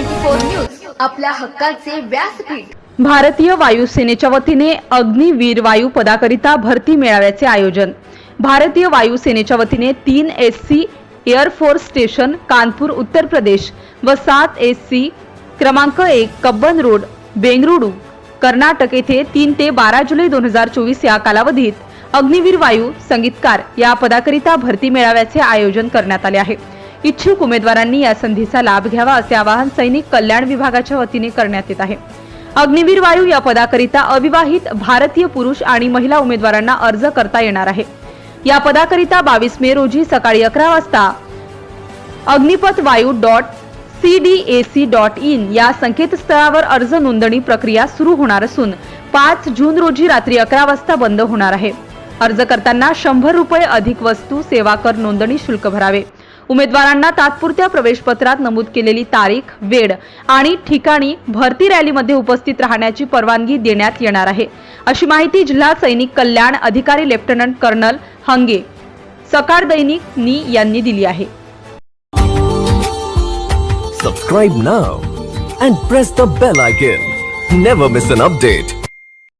News आपल्या हक्काचे व्यासपीठ. भारतीय वायुसेनेच्या वतीने अग्निवीर वायू पदाकरिता भरती मेळाव्याचे आयोजन. भारतीय वायुसेनेच्या वतीने तीन S C air force station Kanpur Uttar Pradesh व सात एस सी क्रमांक एक कब्बन रोड बेंगरुळू कर्नाटक येथे तीन ते बारा जुलै दोन हजार चोवीस या कालावधीत अग्निवीर वायू संगीतकार या पदाकरिता भरती मेळाव्याचे आयोजन करण्यात आले आहे. इच्छुक उमेदवारांनी या संधीचा लाभ घ्यावा असे आवाहन सैनिक कल्याण विभागाच्या वतीने करण्यात येत आहे. अग्निवीर वायू या पदाकरिता अविवाहित भारतीय पुरुष आणि महिला उमेदवारांना अर्ज करता येणार आहे. या पदाकरिता बावीस मे रोजी सकाळी अकरा वाजता Agnipath Vayu dot C D A C dot in या संकेतस्थळावर अर्ज नोंदणी प्रक्रिया सुरू होणार असून पाच जून रोजी रात्री अकरा वाजता बंद होणार आहे. अर्ज करताना शंभर रुपये अधिक वस्तू सेवा कर नोंदणी शुल्क भरावे. उमेदवारांना तात्पुरत्या प्रवेशपत्रात नमूद केलेली तारीख वेळ आणि ठिकाणी भरती रॅलीमध्ये उपस्थित राहण्याची परवानगी देण्यात येणार आहे. अशी माहिती जिल्हा सैनिक कल्याण अधिकारी लेफ्टनंट कर्नल हंगे सकाळ दैनिक नी यांनी दिली आहे. Subscribe now and press the bell icon never miss an update